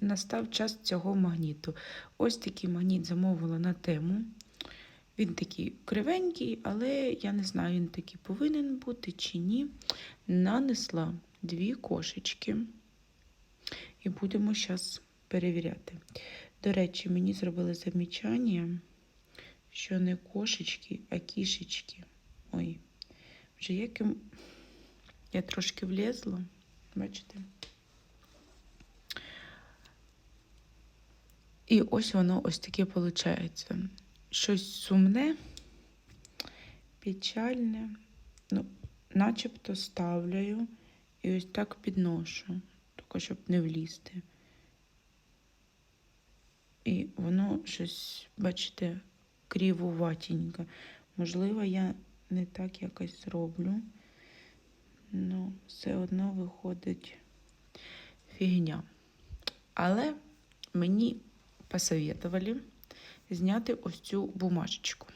настав час цього магніту. Ось такий магніт замовила на тему. Він такий кривенький, але я не знаю, він такий повинен бути чи ні. Нанесла дві кошечки. І будемо зараз перевіряти. До речі, мені зробили замічання, що не кошечки, а кішечки. Ой, вже як я трошки влізла, бачите? І ось воно ось таке виходить. Щось сумне, печальне. Ну, начебто ставляю і ось так підношу, тільки щоб не влізти. І воно щось, бачите, кривуватеньке. Можливо, я не так якось зроблю. Ну, все одно виходить фігня. Але мені посоветовали зняти ось цю бумажечку.